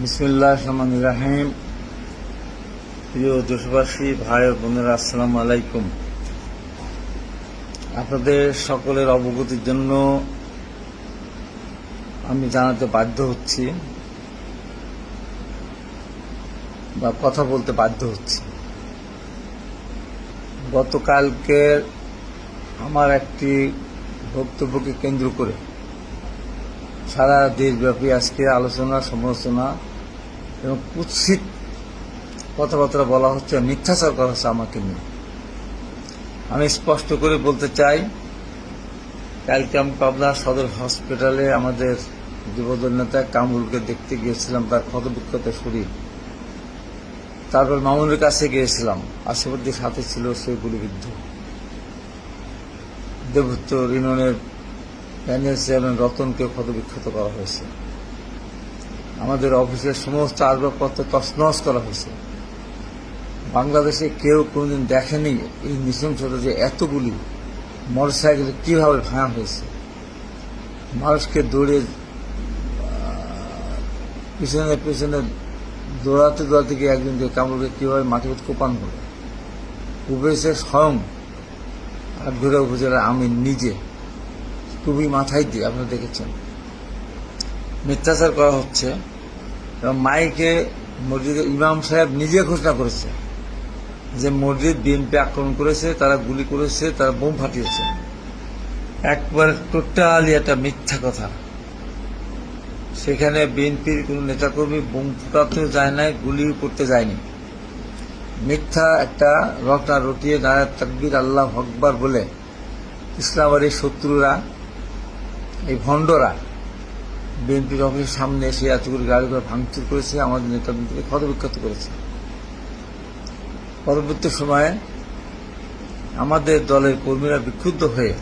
বিসমুল্লাহ রহমান রাহিম প্রিয় দেশবাসী, ভাই বোনেরা, আসসালামু আলাইকুম। আপনাদের সকলের অবগতির জন্য আমি জানাতে বাধ্য হচ্ছি বা কথা বলতে বাধ্য হচ্ছি। গতকালকে আমার একটি বক্তব্যকে কেন্দ্র করে সারা দেশব্যাপী আজকে আলোচনা, সমালোচনা এবং কুৎসিত কথাবার্তা বলা হচ্ছে, মিথ্যাচার করা হচ্ছে আমাকে নিয়ে। আমি স্পষ্ট করে বলতে চাই, কালকে আমি পাবনা সদর হসপিটালে আমাদের যুবদল নেতা কামরুলকে দেখতে গিয়েছিলাম, তার ক্ষতবিক্ষত শরীর। তারপর মামুনের কাছে গিয়েছিলাম আশেপাশের সাথে ছিল সে গুলিবিদ্ধ। দেবত্ব ইউনিয়নের প্যানেল চেয়ারম্যান রতনকে ক্ষতবিক্ষত করা হয়েছে। আমাদের অফিসের সমস্ত আসবাবপত্র তছনছ করা হয়েছে। বাংলাদেশে কেউ কোনোদিন দেখেনি এই নৃশংসতা যে এতগুলি মোটরসাইকেল কীভাবে ভাঙা হয়েছে। মানুষকে দৌড়ে পিছনে পিছনে দৌড়াতে দৌড়াতে গিয়ে একদিন একজনকে কামড়কে কীভাবে মাটিতে কোপান হলো? উপেছে স্বয়ং আটঘরা উপজেলার আমি নিজে টুপি মাথায় দিয়ে, আপনারা দেখেছেন। মিথ্যাচার করা হচ্ছে এবং মাইকে মসজিদে ইমাম সাহেব নিজে ঘোষণা করেছে যে মসজিদ বিএনপি আক্রমণ করেছে, তারা গুলি করেছে, তারা বোম ফাটিয়েছে। একবার টোটালি একটা মিথ্যা কথা। সেখানে বিএনপির কোন নেতাকর্মী বোম ফুটাতে যায় নাই, গুলি করতে যায়নি। মিথ্যা একটা রটনা রটিয়ে নারায় তাকবির আল্লাহ হকবার বলে, ইসলামের শত্রুরা এই ভণ্ডরা বিএনপির অফিসের সামনে এসে এতগুলি গাড়ি করে ভাঙচুর করেছে, আমাদের নেতাদেরকে ক্ষতবিক্ষত করেছে। পরবর্তী সময়ে আমাদের দলের কর্মীরা বিক্ষুব্ধ হয়ে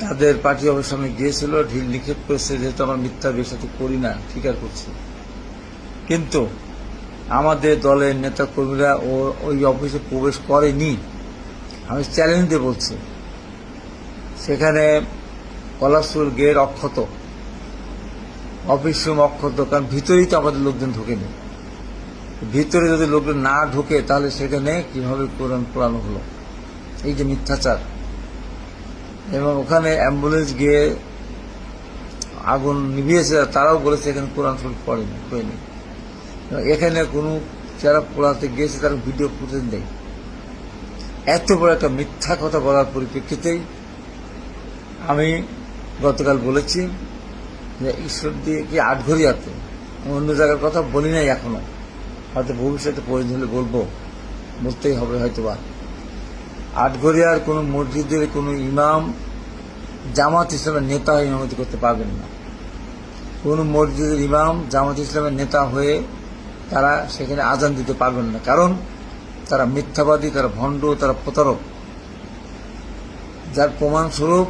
তাদের পার্টি অফিসের সামনে গিয়েছিল, ঢিল নিক্ষেপ করেছে, যেহেতু আমরা মিথ্যা বেশাতে করি না, স্বীকার করছি। কিন্তু আমাদের দলের নেতা কর্মীরা ও ওই অফিসে প্রবেশ করেনি। আমি চ্যালেঞ্জ দিয়ে বলছি, সেখানে পলাশুর গেট অক্ষত। অফিস রুম অক্ষত, কারণ ভিতরেই তো আমাদের লোকজন ঢোকেনি। ভিতরে যদি লোকজন না ঢোকে, তাহলে সেখানে কীভাবে কোরআন পোড়ানো হলো? এই যে মিথ্যাচার। এবং ওখানে অ্যাম্বুলেন্স গিয়ে আগুন নিভিয়েছে তারাও বলেছে এখানে কোরআন শরীফ পড়েনি, হয়নি। এখানে কোনো যারা পড়াতে গিয়েছে, তারা ভিডিও ফুটেজ নেই। এত বড় একটা মিথ্যা কথা বলার পরিপ্রেক্ষিতেই আমি গতকাল বলেছি যে ঈশ্বর দিয়ে কি আটঘরিয়াতে আমি অন্য জায়গার কথা বলি নাই এখনও। হয়তো ভবিষ্যতে প্রয়োজন হলে বলব। বলতেই হবে হয়তো বা আটঘরিয়ার কোনো মসজিদের কোনো ইমাম, জামাত ইসলামের নেতা হয়ে ইমামতি করতে পারবেন না। কোনো মসজিদের ইমাম, জামাত ইসলামের নেতা হয়ে তারা সেখানে আজান দিতে পারবেন না। কারণ তারা মিথ্যাবাদী, তারা ভণ্ড, তারা প্রতারক। যার প্রমাণস্বরূপ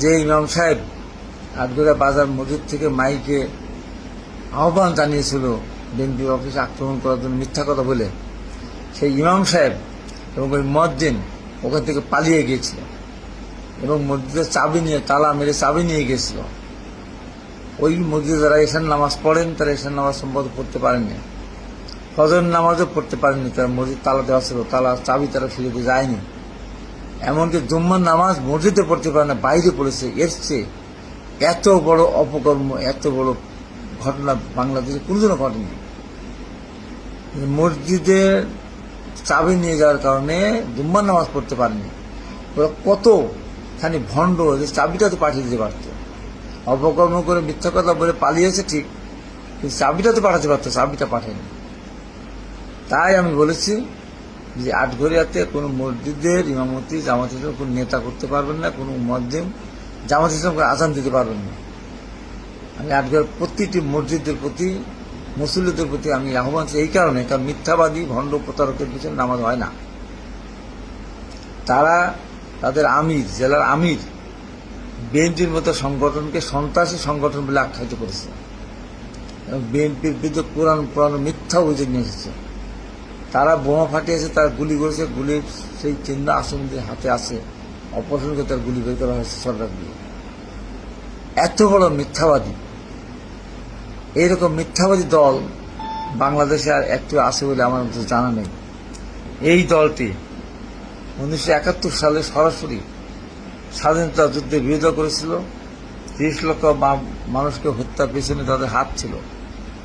যে ইমাম সাহেব আটগড়া বাজার মসজিদ থেকে মাইকে আহ্বান জানিয়েছিল বিএনপি অফিস আক্রমণ করার জন্য মিথ্যা কথা বলে, সেই ইমাম সাহেব এবং ওই মসজিদ ওখান থেকে পালিয়ে গিয়েছিল এবং মসজিদের চাবি নিয়ে, তালা মেরে চাবি নিয়ে গিয়েছিল। ওই মসজিদে যারা এশান নামাজ পড়েন, তারা এশান নামাজ সম্ভবত পড়তে পারেননি। ফজর নামাজও পড়তে পারেননি, তারা মসজিদ তালা দেওয়া ছিল, তালা চাবি তারা ফিরে যায়নি। এমনকি জুম্মার নামাজ মসজিদে পড়তে পারে না, বাইরে পড়েছে। চেয়ে এত বড় অপকর্ম, এত বড় ঘটনা বাংলাদেশে কোনোদিনও ঘটেনি। মসজিদে চাবি নিয়ে যাওয়ার কারণে জুম্মার নামাজ পড়তে পারেনি। ওরা কতখানি ভণ্ড, যে চাবিটা তো পাঠিয়ে দিতে পারত। অপকর্ম করে মিথ্যা কথা বলে পালিয়েছে ঠিক, কিন্তু চাবিটা তো পাঠাতে পারতো, চাবিটা পাঠায়নি। তাই আমি বলেছি যে আটঘরিয়াতে কোনো মসজিদের ইমামতি, জামাত ইসলাম কোনো নেতা করতে পারবেন না, কোনো মসজিদ জামাত ইসলামকে আসান দিতে পারবেন না। আমি আটঘর প্রতিটি মসজিদের প্রতি, মুসল্লিদের প্রতি আমি আহ্বান এই কারণে, কারণ মিথ্যাবাদী, ভণ্ড প্রতারকের পিছনে নামাজ হয় না। তারা তাদের আমির, জেলার আমির, বিএনপির মতো সংগঠনকে সন্ত্রাসী সংগঠন বলে আখ্যায়িত করেছে। এবং বিএনপির বিরুদ্ধে কোরআন পুরানো মিথ্যা অভিযোগ নিয়ে এসেছে। তারা বোমা ফাটিয়েছে তারা গুলি করেছে গুলির সেই চিহ্ন আসনদের হাতে আছে অপারেশনকে তার গুলি বের করা হয়েছে সরকার দিয়ে। এত বড় মিথ্যাবাদী। এইরকম মিথ্যাবাদী দল বাংলাদেশে আর একটু আছে বলে আমার মতো জানা নেই। এই দলটি উনিশশো একাত্তর সালে সরাসরি স্বাধীনতা যুদ্ধে বিরোধিতা করেছিল। তিরিশ লক্ষ মানুষকে হত্যার পেছনে তাদের হাত ছিল।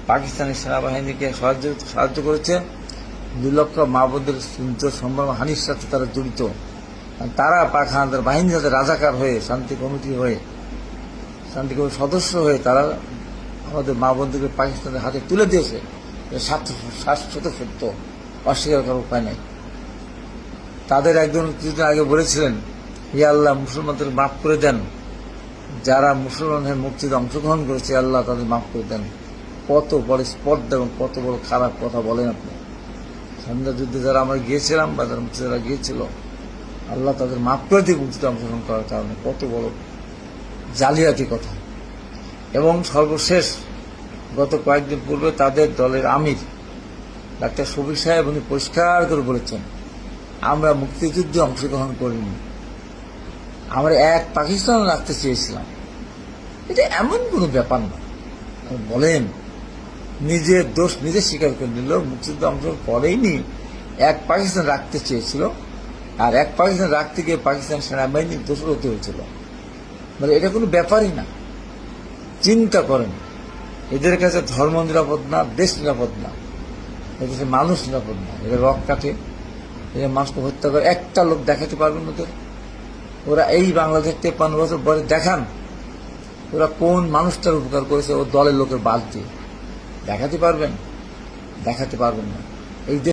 পাকিস্তানি সেনাবাহিনীকে সাহায্য সাহায্য করেছে। দুই লক্ষ মা বোনদের সম্ভ্রম হানির সাথে তারা জড়িত। তারা পাক হানাদার বাহিনী যাতে রাজাকার হয়ে, শান্তি কমিটি হয়ে, শান্তি কমিটির সদস্য হয়ে তারা আমাদের মা বোনদেরকে পাকিস্তানের হাতে তুলে দিয়েছে। শাশ্বত সত্য অস্বীকার করার উপায় নেই। তাদের একজন কিছুদিন আগে বলেছিলেন ইয়া আল্লাহ, মুসলমানদের মাফ করে দেন। যারা মুসলমান হয়ে মুক্তিতে অংশগ্রহণ করেছে, আল্লাহ তাদের মাফ করে দেন। কত বড় স্পর্ধা এবং কত বড় খারাপ কথা বলেন আপনি। স্বাধীনতা যুদ্ধে যারা আমরা গিয়েছিলাম বা যারা গিয়েছিল, আল্লাহ তাদের দিয়ে মুক্তিতে অংশগ্রহণ করার কারণে কত বড় জালিয়াতি কথা। এবং সর্বশেষ গত কয়েকদিন পূর্বে তাদের দলের আমির ডাক্তার শফিক সাহেব উনি পরিষ্কার করে বলেছেন, আমরা মুক্তিযুদ্ধে অংশগ্রহণ করিনি। আমরা এক পাকিস্তান রাখতে চেয়েছিলাম। এটা এমন কোনো ব্যাপার না। বলেন নিজের দোষ নিজে স্বীকার করে নিল, মুক্তিযুদ্ধে অংশগ্রহণ করেইনি এক পাকিস্তান রাখতে চেয়েছিল আর এক পাকিস্তান রাখতে গিয়ে পাকিস্তান সেনাবাহিনীর দোষর হতে হয়েছিল। মানে এটা কোনো ব্যাপারই না। চিন্তা করেন, এদের কাছে ধর্ম নিরাপদ না, দেশ নিরাপদ না এদেশে মানুষ নিরাপদ না। এদের রক কাটে এদের মানুষকে হত্যা করে। একটা লোক দেখাতে পারবেন ওদের। ওরা এই বাংলাদেশ তেপ্পান্ন বছর পরে দেখান, ওরা কোন মানুষটার উপকার করেছে ও দলের লোকের বাদ দিয়ে। দেখাতে পারবেন? দেখাতে পারবেন না। এই